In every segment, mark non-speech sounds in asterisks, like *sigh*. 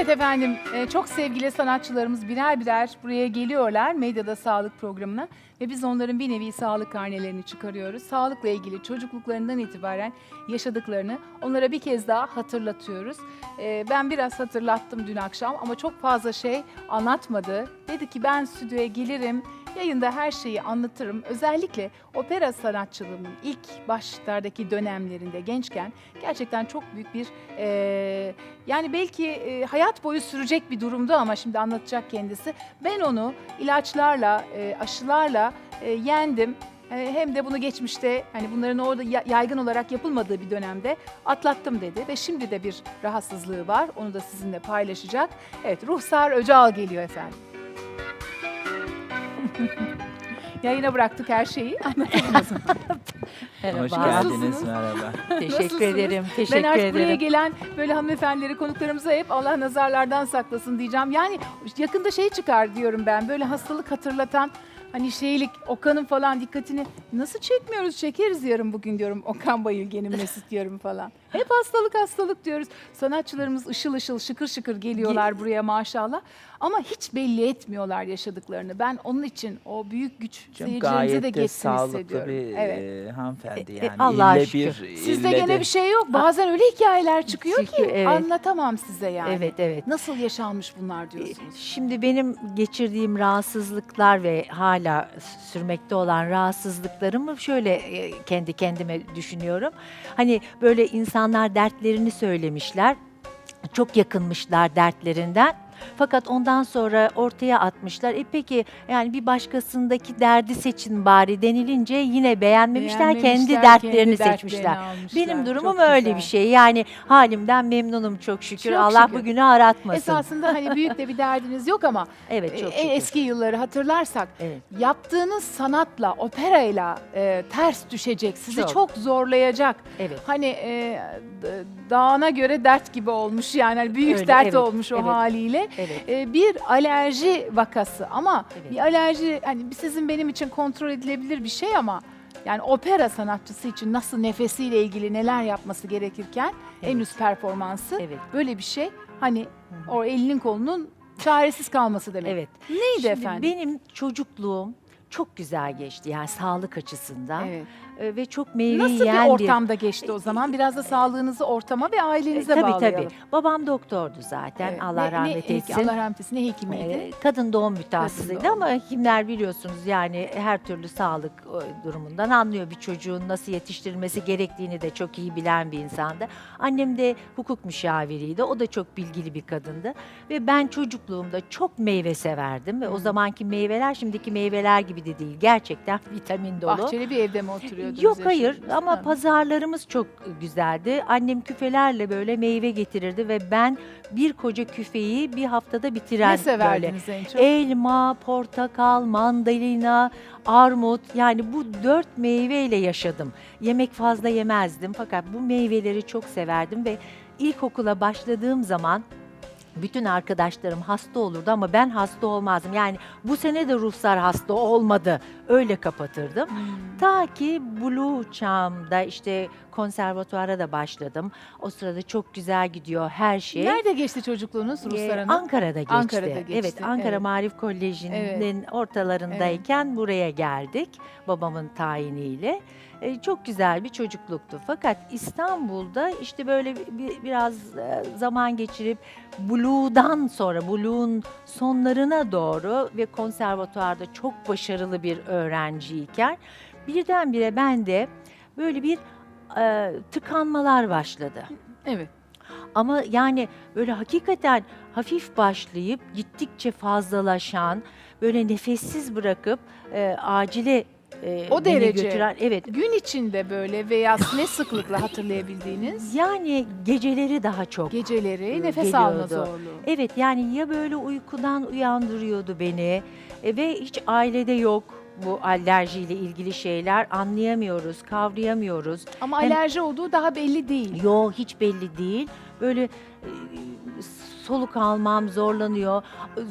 Evet efendim, e, çok sevgili sanatçılarımız birer birer buraya geliyorlar Medyada Sağlık programına ve biz onların bir nevi sağlık karnelerini çıkarıyoruz. Sağlıkla ilgili çocukluklarından itibaren yaşadıklarını onlara bir kez daha hatırlatıyoruz. E, Ben biraz hatırlattım dün akşam ama çok fazla şey anlatmadı. Dedi ki ben stüdyoya gelirim, yayında her şeyi anlatırım. Özellikle opera sanatçılığının ilk başlardaki dönemlerinde gençken gerçekten çok büyük bir e, yani belki e, hayat boyu sürecek bir durumdu ama şimdi anlatacak kendisi. Ben onu ilaçlarla, e, aşılarla e, yendim. Hem de bunu geçmişte hani bunların orada ya- yaygın olarak yapılmadığı bir dönemde atlattım dedi ve şimdi de bir rahatsızlığı var. Onu da sizinle paylaşacak. Evet, Ruhsar Öcal geliyor efendim. *laughs* Yayına bıraktık her şeyi. *laughs* O zaman. *laughs* Merhaba. Hoş Nasılsınız? geldiniz, merhaba. Nasılsınız? Teşekkür ederim. Ben Teşekkür artık buraya ederim. gelen böyle hanımefendileri, konuklarımıza hep Allah nazarlardan saklasın diyeceğim. Yani yakında şey çıkar diyorum ben böyle hastalık hatırlatan hani şeylik Okan'ın falan dikkatini nasıl çekmiyoruz çekeriz yarın bugün diyorum Okan Bayülgen'in Mesut diyorum falan. Hep hastalık hastalık diyoruz. Sanatçılarımız ışıl ışıl şıkır şıkır geliyorlar buraya maşallah. Ama hiç belli etmiyorlar yaşadıklarını. Ben onun için o büyük güç seyircilerimize de gayet de geçsin sağlıklı hissediyorum. bir Evet. e, hanımefendi E, yani. Allah'a İlle şükür. bir, Sizde ille gene de- bir şey yok. Bazen öyle hikayeler çıkıyor ki Çıkıyor, evet. anlatamam size yani. Evet evet. Nasıl yaşanmış bunlar diyorsunuz? Şimdi benim geçirdiğim rahatsızlıklar ve hala sürmekte olan rahatsızlıklarımı şöyle e, kendi kendime düşünüyorum. Hani böyle insanlar dertlerini söylemişler. Çok yakınmışlar dertlerinden. Fakat ondan sonra ortaya atmışlar. E peki yani bir başkasındaki derdi seçin bari denilince yine beğenmemişler, kendi Beğenmemişler, dertlerini kendi seçmişler. almışlar. Benim durumum Çok öyle güzel. bir şey. Yani halimden memnunum çok şükür. Çok Allah şükür. bugünü aratmasın. Esasında hani *laughs* büyük de bir derdiniz yok ama evet çok e, şükür. eski yılları hatırlarsak Evet. yaptığınız sanatla, operayla e, ters düşecek, sizi çok, Çok. zorlayacak. Evet. Hani e, d- dağına göre dert gibi olmuş yani hani büyük Öyle, dert evet, olmuş o evet. haliyle. Evet. E, bir alerji vakası ama Evet. bir alerji hani sizin benim için kontrol edilebilir bir şey ama yani opera sanatçısı için nasıl nefesiyle ilgili neler yapması gerekirken en Evet. üst performansı Evet. böyle bir şey hani Hı hı. o elinin kolunun çaresiz kalması demek. Evet. Neydi Şimdi efendim? benim çocukluğum çok güzel geçti yani sağlık açısından Evet. Ee, ve çok meyve Nasıl yiyen bir ortamda geçti o zaman? Biraz da sağlığınızı ortama ve ailenize tabii bağlayalım. tabii. Babam doktordu zaten. Evet. Allah Ne- rahmet ne, etsin. Allah rahmet etsin. Ne hekimiydi? Ee, Kadın doğum mütehassısıydı doğum. ama hekimler biliyorsunuz yani her türlü sağlık e, durumundan anlıyor. Bir çocuğun nasıl yetiştirilmesi gerektiğini de çok iyi bilen bir insandı. Annem de hukuk müşaviriydi. O da çok bilgili bir kadındı. Ve ben çocukluğumda çok meyve severdim. Ve o Hı. zamanki meyveler şimdiki meyveler gibi de değil. Gerçekten *laughs* vitamin dolu. Bahçeli bir evde mi oturuyordunuz? Yok hayır ama Ha. pazarlarımız çok güzeldi. Annem küfelerle böyle meyve getirirdi ve ben bir koca küfeyi bir haftada bitiren Ne böyle. severdiniz en çok? Elma, portakal, mandalina, armut yani bu dört meyveyle yaşadım. Yemek fazla yemezdim fakat bu meyveleri çok severdim ve ilkokula başladığım zaman bütün arkadaşlarım hasta olurdu ama ben hasta olmazdım. Yani bu sene de ruhsar hasta olmadı. Öyle kapatırdım. Hmm. Ta ki Blue çağımda işte konservatuara da başladım. O sırada çok güzel gidiyor her şey. Nerede geçti çocukluğunuz Ee, Ruslar Hanım? Ankara'da geçti. Ankara'da geçti, Evet, Ankara evet. Marif Koleji'nin ortalarındayken buraya geldik babamın tayiniyle. Ee, çok güzel bir çocukluktu. Fakat İstanbul'da işte böyle bir, biraz e, zaman geçirip Blue'dan sonra Blue'un sonlarına doğru ve konservatuarda çok başarılı bir öğrenciyken birdenbire bende böyle bir e, tıkanmalar başladı. Evet. Ama yani böyle hakikaten hafif başlayıp gittikçe fazlalaşan, böyle nefessiz bırakıp e, acile e, O derece. götüren evet. Gün içinde böyle veya ne sıklıkla hatırlayabildiğiniz Yani geceleri daha çok. geceleri e, nefes alma geliyordu. zorluğu. Evet yani ya böyle uykudan uyandırıyordu beni e, ve hiç ailede yok bu alerjiyle ilgili şeyler anlayamıyoruz, kavrayamıyoruz. Ama Hem- alerji olduğu daha belli değil. Yo hiç belli değil. Böyle e, soluk almam zorlanıyor.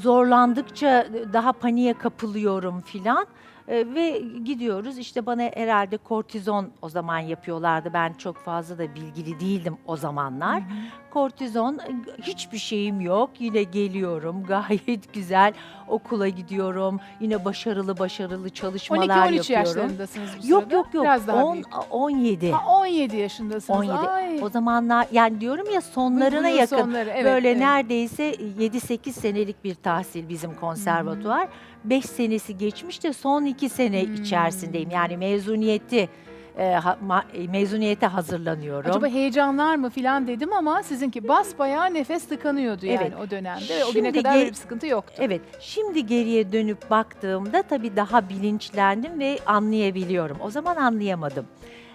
Zorlandıkça daha paniğe kapılıyorum filan. E, ve gidiyoruz işte bana herhalde kortizon o zaman yapıyorlardı. Ben çok fazla da bilgili değildim o zamanlar. Kortizon e, hiçbir şeyim yok. Yine geliyorum *laughs* gayet güzel okula gidiyorum. Yine başarılı başarılı çalışmalar 12-13 yapıyorum. yaşlarındasınız bu Yok sırada. yok yok. Biraz daha 10 büyük. 17. Ha, 17 yaşındasınız. 17. Ay. O zamanlar yani diyorum ya sonlarına Buyurun yakın. sonları, evet, Böyle evet. neredeyse 7-8 senelik bir tahsil bizim konservatuvar. 5 senesi geçmiş de son 2 sene Hmm. içerisindeyim. Yani mezuniyeti e, ha- ma- e, mezuniyete hazırlanıyorum. Acaba heyecanlar mı filan dedim ama sizinki basbayağı nefes tıkanıyordu yani Evet. o dönemde. ve O güne Şimdi kadar ge- böyle bir sıkıntı yoktu. Evet, şimdi geriye dönüp baktığımda tabii daha bilinçlendim ve anlayabiliyorum. O zaman anlayamadım.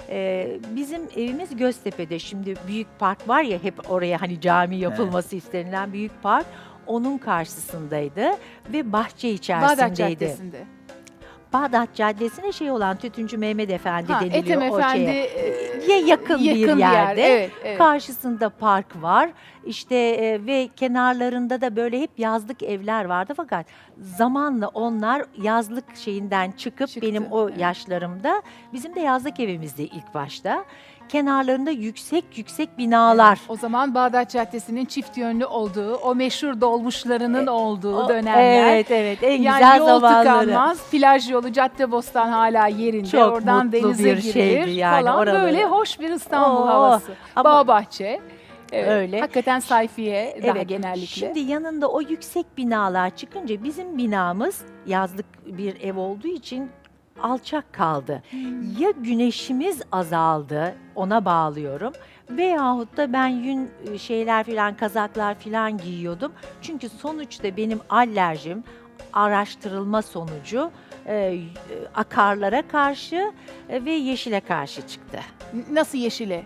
Ee, bizim evimiz Göztepe'de. Şimdi büyük park var ya hep oraya hani cami yapılması istenilen büyük park. Onun karşısındaydı ve bahçe Bağdat içerisindeydi. Caddesi'nde. Bağdat Caddesi'ne şey olan Tütüncü Mehmet Efendi Ha, deniliyor Ethem o Efendi şeye. e, Ya yakın, bir yerde. Evet, evet. Karşısında park var. İşte e, ve kenarlarında da böyle hep yazlık evler vardı fakat zamanla onlar yazlık şeyinden çıkıp Çıktı, benim o evet. yaşlarımda bizim de yazlık evimizdi ilk başta. Kenarlarında yüksek yüksek binalar. O zaman Bağdat Caddesi'nin çift yönlü olduğu, o meşhur dolmuşlarının olduğu O- dönemler. Evet evet en yani güzel yol zamanları. tıkanmaz, plaj yolu, Caddebostan hala yerinde. Çok Oradan mutlu denize bir girilir şeydi yani falan. oraları. Böyle hoş bir İstanbul Oo, havası. ama- Bağ bahçe. Evet, Öyle. Hakikaten sayfiye daha Evet, genellikle. Şimdi yanında o yüksek binalar çıkınca bizim binamız yazlık bir ev olduğu için alçak kaldı. Hmm. Ya güneşimiz azaldı, ona bağlıyorum. Veyahut da ben yün e, şeyler filan, kazaklar filan giyiyordum. Çünkü sonuçta benim alerjim araştırılma sonucu e, e, akarlara karşı e, ve yeşile karşı çıktı. Nasıl yeşile?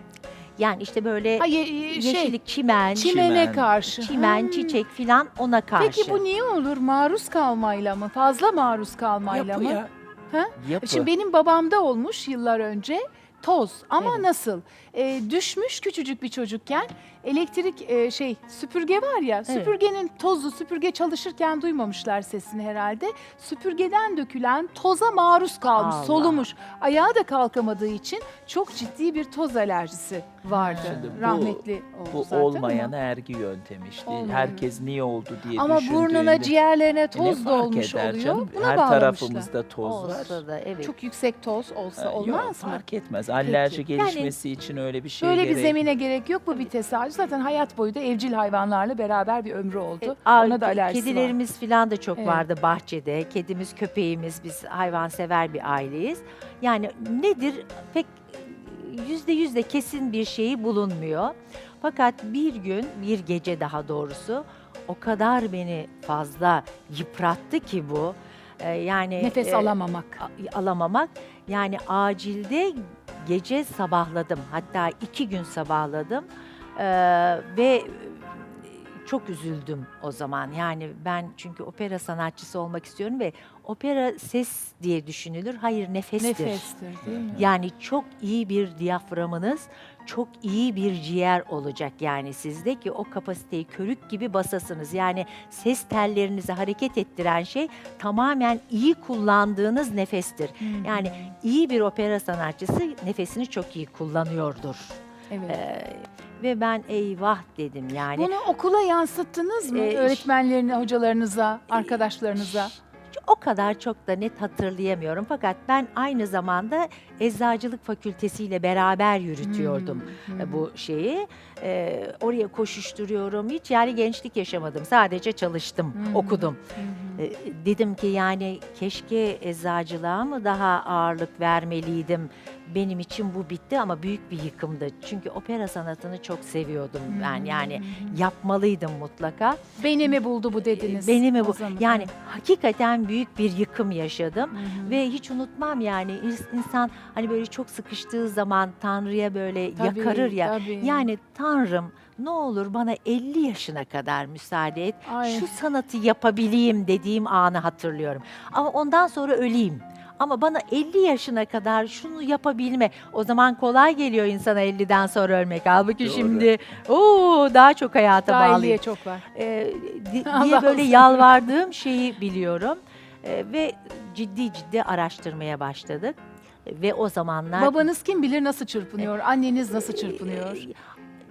Yani işte böyle Ha, ye- ye- şey, yeşillik, çimen, çimene Çimen. karşı. çimen, Ha. çiçek filan ona karşı. Peki bu niye olur? Maruz kalmayla mı? Fazla maruz kalmayla Yapı mı? ya. Ha? Yapı. Şimdi benim babamda olmuş yıllar önce toz ama nasıl? Ee, düşmüş küçücük bir çocukken elektrik e, şey süpürge var ya süpürgenin tozu süpürge çalışırken duymamışlar sesini herhalde. Süpürgeden dökülen toza maruz kalmış, Allah. solumuş. Ayağa da kalkamadığı için çok ciddi bir toz alerjisi vardı. Şimdi bu- Rahmetli oldu Bu zaten ama. olmayan ergi yöntemi işte. Olmayan. Herkes niye oldu diye Ama düşündüğünde. burnuna, ciğerlerine E ne toz fark dolmuş eder oluyor. canım? Buna Her bağlamışlar. tarafımızda toz var. Olsa da evet. Çok yüksek toz olsa Ha, olmaz yok, mı? fark etmez. Alerji Peki. gelişmesi için öyle bir şey Böyle bir gerek. zemine gerek yok bu bir tesadüf. Zaten hayat boyu da evcil hayvanlarla beraber bir ömrü oldu. E, Ona da alerjisi var. Kedilerimiz falan da çok Evet. vardı bahçede. Kedimiz, köpeğimiz, biz hayvansever bir aileyiz. Yani nedir pek yüzde yüzde kesin bir şeyi bulunmuyor. Fakat bir gün, bir gece daha doğrusu o kadar beni fazla yıprattı ki bu. E, yani Nefes e, alamamak. alamamak. Yani acilde gece sabahladım. Hatta iki gün sabahladım. Ee, ve çok üzüldüm o zaman. Yani ben çünkü opera sanatçısı olmak istiyorum ve opera ses diye düşünülür. Hayır nefestir. Nefestir değil mi? Yani çok iyi bir diyaframınız, çok iyi bir ciğer olacak yani sizde ki o kapasiteyi körük gibi basasınız. Yani ses tellerinizi hareket ettiren şey tamamen iyi kullandığınız nefestir. Yani iyi bir opera sanatçısı nefesini çok iyi kullanıyordur. Evet. Ee, ve ben eyvah dedim yani. Bunu okula yansıttınız mı? E, Öğretmenlerine, hocalarınıza, arkadaşlarınıza? O kadar çok da net hatırlayamıyorum fakat ben aynı zamanda eczacılık fakültesiyle beraber yürütüyordum Hmm, hmm. bu şeyi. Ee, oraya koşuşturuyorum hiç yani gençlik yaşamadım sadece çalıştım hı. okudum. Hı Ee, dedim ki yani keşke eczacılığa mı daha ağırlık vermeliydim. Benim için bu bitti ama büyük bir yıkımdı. Çünkü opera sanatını çok seviyordum ben yani yapmalıydım mutlaka. Beni mi buldu bu dediniz? Beni mi o bu? zaman? Yani hakikaten büyük bir yıkım yaşadım. Ve hiç unutmam yani ins- insan hani böyle çok sıkıştığı zaman Tanrı'ya böyle Tabii, yakarır ya. tabii. Yani Tanrım ne olur bana 50 yaşına kadar müsaade et. Ay. Şu sanatı yapabileyim dediğim anı hatırlıyorum. Ama ondan sonra öleyim. Ama bana 50 yaşına kadar şunu yapabilme. O zaman kolay geliyor insana 50'den sonra ölmek. Halbuki Doğru. şimdi oo daha çok hayata Daha bağlıyım elliye çok var. e, di- *laughs* Allah diye böyle olsun. yalvardığım şeyi biliyorum. E, ve ciddi ciddi araştırmaya başladık. Ve o zamanlar Babanız kim bilir nasıl çırpınıyor, anneniz nasıl çırpınıyor.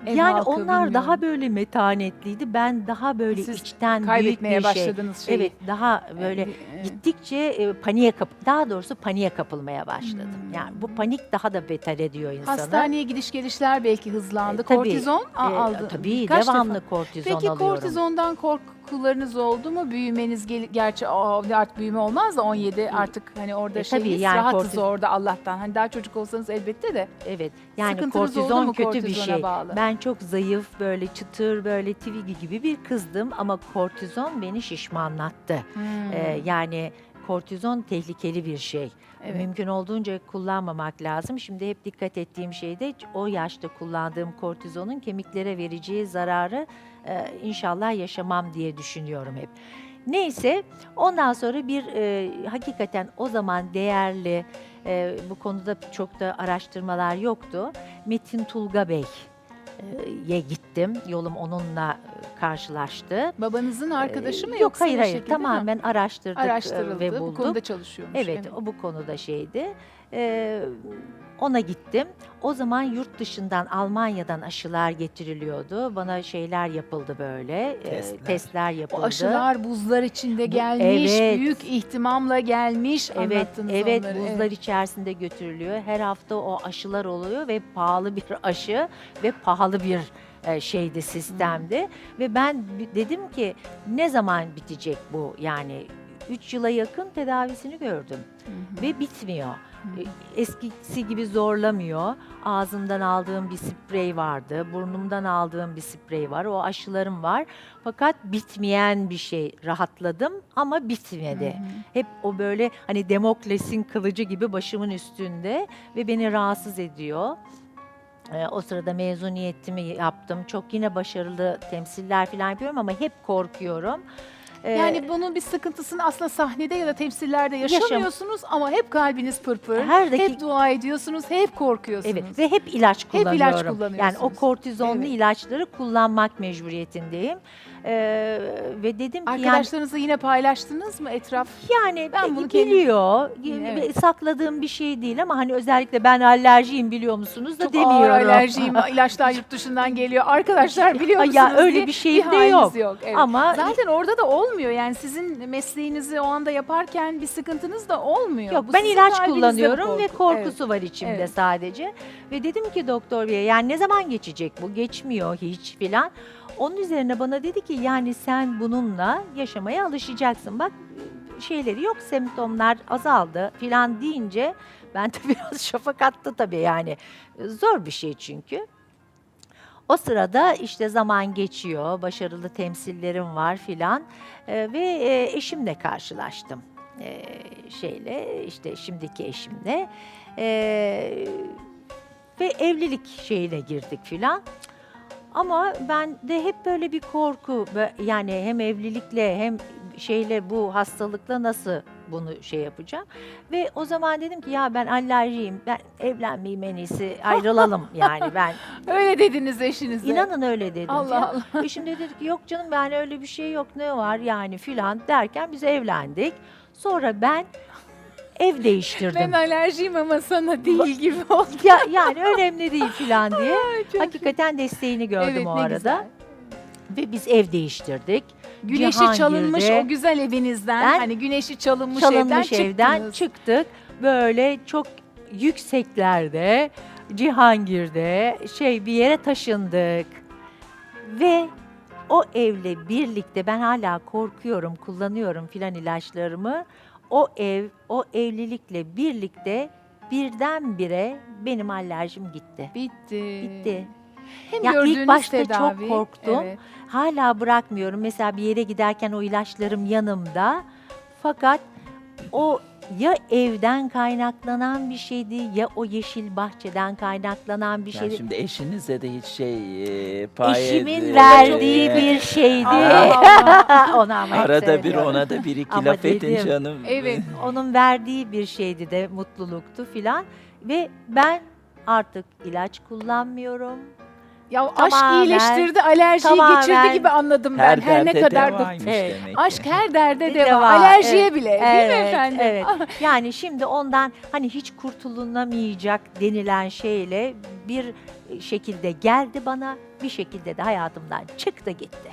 Ev yani halkı onlar bilmiyorum. daha böyle metanetliydi. Ben daha böyle Siz içten büyük Kaybetmeye bir şey. başladınız şeyi. Evet, daha böyle Ee, gittikçe e, paniğe kap daha doğrusu paniğe kapılmaya başladım. Hmm. Yani bu panik daha da beter ediyor insanı. Hastaneye gidiş gelişler belki hızlandı. E, tabii. kortizon E, aldı. Tabii Birkaç devamlı defa. kortizon Peki alıyorum. kortizondan korkularınız oldu mu? Büyümeniz gel gerçi aa, artık büyüme olmaz da 17 artık hani orada E, tabii şeyiz yani rahatız kortiz- orada Allah'tan. Hani daha çocuk olsanız elbette de. Evet. Yani Sıkıntınız oldu kortizon mu kötü bir kortizona şey. bağlı? Ben çok zayıf böyle çıtır böyle tivigi gibi bir kızdım ama kortizon beni şişmanlattı. Hmm, Ee, yani kortizon tehlikeli bir şey. evet. Mümkün olduğunca kullanmamak lazım. Şimdi hep dikkat ettiğim şey de o yaşta kullandığım kortizonun kemiklere vereceği zararı e, inşallah yaşamam diye düşünüyorum hep. Neyse ondan sonra bir e, hakikaten o zaman değerli e, bu konuda çok da araştırmalar yoktu. Metin Tulga Bey e, ye gittim. Yolum onunla e, karşılaştı. Babanızın arkadaşı mı yoksa Yok hayır bu hayır şekilde tamamen araştırdık e, araştırıldı. ve Bu bulduk. konuda çalışıyormuş. Evet, o bu konuda şeydi. Ee, ona gittim. O zaman yurt dışından Almanya'dan aşılar getiriliyordu. Bana şeyler yapıldı böyle. e, Testler. testler O yapıldı. aşılar buzlar içinde Bu- gelmiş, evet. büyük ihtimamla gelmiş. Evet, evet onları. buzlar içerisinde götürülüyor. Her hafta o aşılar oluyor ve pahalı bir *laughs* aşı ve pahalı bir e, şeydi sistemdi. Ve ben dedim ki ne zaman bitecek bu yani 3 yıla yakın tedavisini gördüm Hı hı. ve bitmiyor. E, Eskisi gibi zorlamıyor. Ağzımdan aldığım bir sprey vardı, burnumdan aldığım bir sprey var, o aşılarım var. Fakat bitmeyen bir şey. Rahatladım ama bitmedi. Hı hı. Hep o böyle hani Demokles'in kılıcı gibi başımın üstünde ve beni rahatsız ediyor. Ee, o sırada mezuniyetimi yaptım. Çok yine başarılı temsiller falan yapıyorum ama hep korkuyorum. Ee, Yani bunun bir sıkıntısını aslında sahnede ya da temsillerde Yaşam- yaşamıyorsunuz ama hep kalbiniz pırpır. Her dakika- Hep dua ediyorsunuz, hep korkuyorsunuz. Evet ve hep ilaç Hep kullanıyorum. ilaç Yani o kullanıyorsunuz. kortizonlu Evet. ilaçları kullanmak mecburiyetindeyim. Ee, ve dedim ki yani Arkadaşlarınızla yine paylaştınız mı etraf? Yani Ben ben bunu kendim- biliyor. Evet. Ve Sakladığım bir şey değil ama hani özellikle ben alerjiyim biliyor musunuz da Çok demiyorum. ağır alerjiyim, *laughs* ilaçlar yurt dışından geliyor. Arkadaşlar biliyor Ay musunuz ya öyle diye bir şeyim de haliniz yok. Evet. Ama Zaten orada da olmuyor. Yani sizin mesleğinizi o anda yaparken bir sıkıntınız da olmuyor. Yok Bu ben sizin ilaç kalbinizde bu kullanıyorum ve korku. korkusu var içimde Evet. sadece. Ve dedim ki doktor bey yani ne zaman geçecek bu? Geçmiyor hiç filan. Onun üzerine bana dedi ki yani sen bununla yaşamaya alışacaksın. Bak şeyleri yok semptomlar azaldı filan deyince ben de *laughs* biraz şafak attı tabii yani. Zor bir şey çünkü. O sırada işte zaman geçiyor, başarılı temsillerim var filan Ee, ve e, eşimle karşılaştım. Ee, şeyle işte şimdiki eşimle Ee, ve evlilik şeyine girdik filan. Ama ben de hep böyle bir korku yani hem evlilikle hem şeyle bu hastalıkla nasıl bunu şey yapacağım. Ve o zaman dedim ki ya ben alerjiyim. Ben evlenmeyeyim en iyisi. Ayrılalım *laughs* yani ben. Öyle dediniz eşinize. İnanın öyle dedim. Allah. Allah. Eşim de dedi ki yok canım yani öyle bir şey yok ne var yani filan derken biz evlendik. Sonra ben ev değiştirdim. Ben alerjiyim ama sana değil gibi *laughs* oldu. ya, yani önemli değil filan diye. Hakikaten desteğini gördüm evet, o ne arada. güzel. Ve biz ev değiştirdik. Güneşi Cihangir'de- çalınmış o güzel evinizden. Ben- hani güneşi çalınmış, evden Çalınmış evden çıktınız. çıktık. Böyle çok yükseklerde, Cihangir'de şey bir yere taşındık. Ve o evle birlikte ben hala korkuyorum, kullanıyorum filan ilaçlarımı. O ev, o evlilikle birlikte birdenbire benim alerjim gitti. Bitti. Bitti. Hem Ya ilk gördüğünüz başta çok tedavi, korktum. evet. Hala bırakmıyorum. Mesela bir yere giderken o ilaçlarım yanımda. Fakat o ya evden kaynaklanan bir şeydi ya o yeşil bahçeden kaynaklanan bir Yani şeydi. şimdi eşinize de hiç şey e, pay Eşimin verdiği bir şeydi. Ona ama hep *laughs* Arada bir söylüyorum. ona da bir iki Ama laf edin dedim, canım. Evet. Onun verdiği bir şeydi de mutluluktu filan. Ve ben artık ilaç kullanmıyorum. Ya aşk Tamamen- iyileştirdi, alerjiyi tamamen- geçirdi gibi anladım ben. Her, Her, ne derde kadar da devaymış Evet. demek ki. aşk her derde deva, deva, alerjiye evet. bile değil mi efendim? Evet. Yani şimdi ondan hani hiç kurtulunamayacak denilen şeyle bir şekilde geldi bana, bir şekilde de hayatımdan çıktı gitti.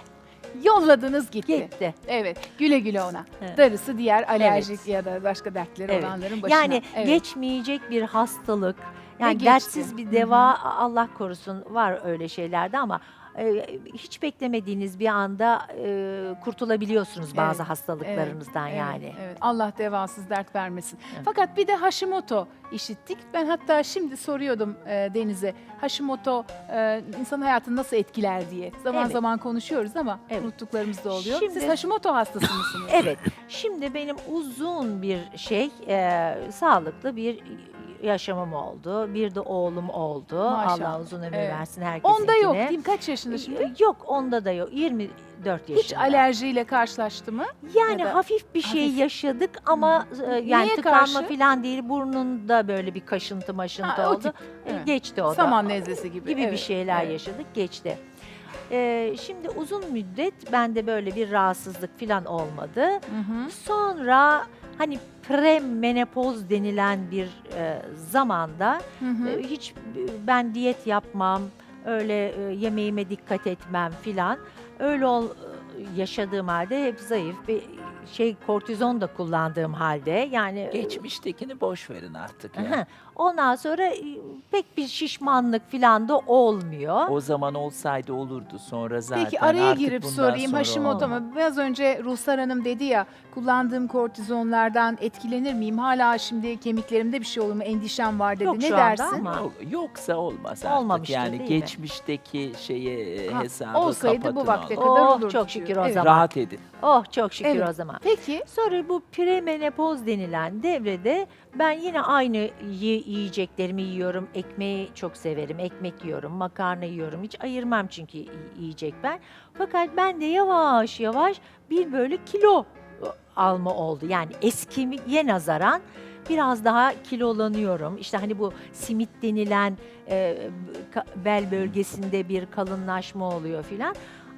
Yolladınız gitti. Gitti. Evet, güle güle ona. Evet. Darısı diğer alerjik Evet. ya da başka dertleri Evet. olanların başına. Yani Evet. geçmeyecek bir hastalık, yani geçti. dertsiz bir deva Allah korusun var öyle şeylerde ama e, hiç beklemediğiniz bir anda e, kurtulabiliyorsunuz bazı Evet, hastalıklarınızdan Evet, yani. Evet, Allah devasız dert vermesin. Fakat bir de Hashimoto işittik. Ben hatta şimdi soruyordum e, Deniz'e. Hashimoto e, insan hayatını nasıl etkiler diye. Zaman Evet. zaman konuşuyoruz ama Evet. unuttuklarımız da oluyor. Şimdi- Siz Hashimoto hastası mısınız? Evet. Şimdi benim uzun bir şey, e, sağlıklı bir yaşamım oldu. Bir de oğlum oldu. Maşallah. Allah uzun ömür Evet. versin herkesinkine. Onda yok değil mi? Kaç yaşında şimdi? Yok onda da yok. 24 yaşında. Hiç alerjiyle karşılaştı mı? Yani ya da- hafif bir şey Hafif. yaşadık ama e, yani Neye tıkanma karşı? falan değil. Burnunda böyle bir kaşıntı maşıntı Ha, o oldu. tip, E, evet. Geçti o da. Saman nezlesi gibi. gibi bir Evet, şeyler evet. yaşadık geçti. Ee, şimdi uzun müddet bende böyle bir rahatsızlık falan olmadı. Hı hı. Sonra hani premenopoz denilen bir e, zamanda Hı hı. e, hiç e, ben diyet yapmam, öyle e, yemeğime dikkat etmem filan. Öyle ol, yaşadığım halde hep zayıf bir şey kortizon da kullandığım halde yani e, Geçmiştekini boş verin artık ya. Aha. Ondan sonra e, pek bir şişmanlık filan da olmuyor. O zaman olsaydı olurdu sonra zaten. Peki araya artık girip bundan sorayım sonra Hashimoto olmaz. mu? Biraz önce Ruhsar Hanım dedi ya kullandığım kortizonlardan etkilenir miyim? Hala şimdi kemiklerimde bir şey olur mu? Endişem var dedi. Yok ne şu anda dersin? ama- Yok, yoksa olmaz artık. Olmamıştır, yani değil mi? geçmişteki şeye Ha, hesabı olsaydı bu kapatın vakte onu. kadar Oh, olurdu çok diyor. şükür o Evet. zaman. Rahat edin. Oh çok şükür Evet. o zaman. Peki Sonra bu premenopoz denilen devrede ben yine aynı yi- yiyeceklerimi yiyorum. Ekmeği çok severim. Ekmek yiyorum, makarna yiyorum. Hiç ayırmam çünkü yiyecek ben. Fakat ben de yavaş yavaş bir böyle kilo alma oldu. Yani eskiye nazaran biraz daha kilolanıyorum. İşte hani bu simit denilen e, bel bölgesinde bir kalınlaşma oluyor filan.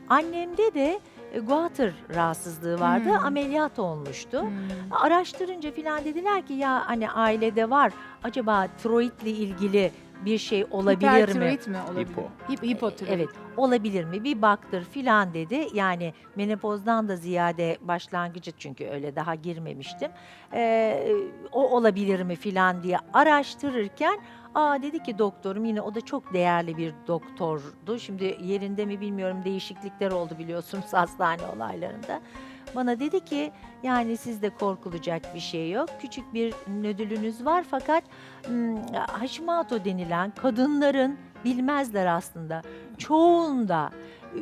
Annemde de e, guatr rahatsızlığı vardı. Hmm. Ameliyat olmuştu. Hmm. Araştırınca filan dediler ki ya hani ailede var. Acaba tiroidle ilgili bir şey olabilir mi? Hipertiroid mi olabilir? Hipo. Hip, hipotiroid. Evet olabilir mi? Bir baktır filan dedi. Yani menopozdan da ziyade başlangıcı çünkü öyle daha girmemiştim. Ee, o olabilir mi filan diye araştırırken aa dedi ki doktorum yine o da çok değerli bir doktordu. Şimdi yerinde mi bilmiyorum değişiklikler oldu biliyorsunuz *laughs* hastane olaylarında. Bana dedi ki yani sizde korkulacak bir şey yok. Küçük bir nödülünüz var fakat hmm, Hashimoto denilen kadınların bilmezler aslında. Çoğunda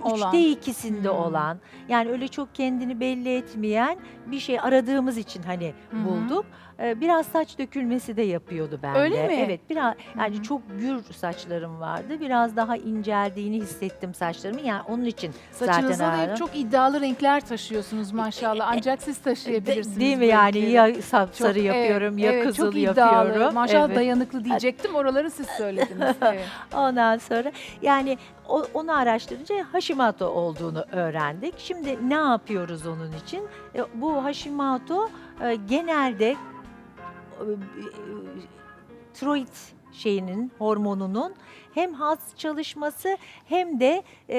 Olan. üçte ikisinde Hmm. olan yani öyle çok kendini belli etmeyen bir şey aradığımız için hani Hı hı. bulduk. Ee, biraz saç dökülmesi de yapıyordu bende. Öyle mi? Evet biraz yani Hı çok gür saçlarım vardı. Biraz daha inceldiğini hissettim saçlarımın. Yani onun için Saçınızda zaten da hep çok iddialı renkler taşıyorsunuz maşallah. Ancak siz taşıyabilirsiniz. De- Değil mi yani renkleri. ya sapsarı Çok- yapıyorum evet, ya evet, kızıl çok iddialı. yapıyorum. Maşallah Evet. dayanıklı diyecektim. Oraları siz söylediniz. *laughs* Evet. Ondan sonra yani o- onu araştırınca Hashimoto olduğunu öğrendik. Şimdi ne yapıyoruz onun için? E, bu Hashimoto e, genelde e, e, tiroid şeyinin hormonunun hem haz çalışması hem de e,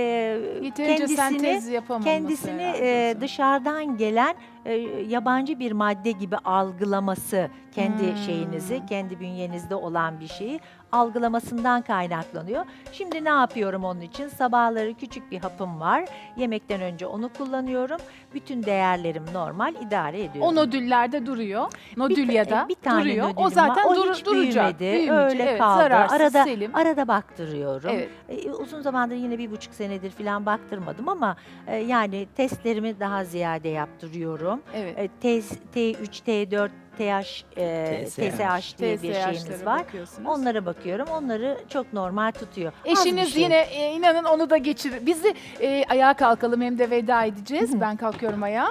Yeterince kendisini sentez yapamaması kendisini herhalde. e, dışarıdan gelen e, yabancı bir madde gibi algılaması kendi Hmm. şeyinizi, kendi bünyenizde olan bir şeyi algılamasından kaynaklanıyor. Şimdi ne yapıyorum onun için? Sabahları küçük bir hapım var. Yemekten önce onu kullanıyorum. Bütün değerlerim normal idare ediyorum. O nodüllerde duruyor. Nodül ya da bir tane duruyor. O zaten var. O dur- hiç duracak. büyümedi. büyümeyecek. Öyle evet, kaldı. Zararsız, Arada- selim. Arada baktırıyorum. Evet. E, uzun zamandır yine bir buçuk senedir falan baktırmadım ama e, yani testlerimi daha ziyade yaptırıyorum. Evet. E, T, T3, T4, TH, e, TSH. TSH diye bir TSH'lara şeyimiz var. bakıyorsunuz. Onlara bakıyorum. Onları çok normal tutuyor. Az bir Eşiniz şey. yine e, inanın onu da geçirir. Bizi e, ayağa kalkalım hem de veda edeceğiz. ben kalkıyorum ayağa.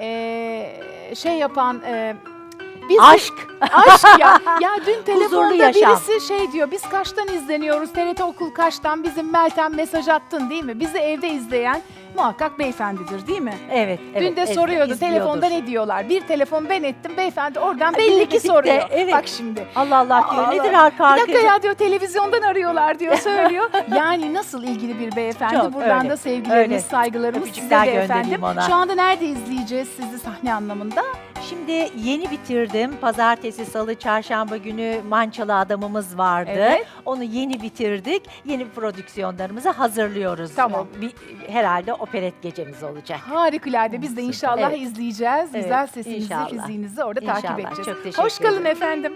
E, şey yapan e, Biz Aşk. Aşk ya. *laughs* Ya dün telefonda yaşam. birisi şey diyor. Biz kaçtan izleniyoruz? TRT Okul kaçtan? Bizim Meltem mesaj attın değil mi? Bizi evde izleyen muhakkak beyefendidir değil mi? Evet, evet. Dün de evet, soruyordu izliyordur. telefonda ne diyorlar? Bir telefon ben ettim beyefendi oradan belli ki dinlemedik de, soruyor. evet. Bak şimdi. Allah Allah diyor. Allah. Nedir arka Bir arkaya? dakika ya diyor televizyondan arıyorlar diyor söylüyor. *laughs* yani nasıl ilgili bir beyefendi. Çok, Buradan öyle, da sevgilerimiz, öyle. saygılarımız size Öpücükler de göndereyim efendim. ona. Şu anda nerede izleyeceğiz sizi sahne anlamında? Şimdi yeni bitirdim. Pazartesi, salı, çarşamba günü Mançalı adamımız vardı. Evet. Onu yeni bitirdik. Yeni prodüksiyonlarımızı hazırlıyoruz. Tamam. Bir, herhalde operet gecemiz olacak. Harikulade. Biz de inşallah Evet. izleyeceğiz. Evet, Güzel sesinizi, inşallah. fiziğinizi orada İnşallah. takip edeceğiz. Çok teşekkür Hoş kalın ederim. efendim.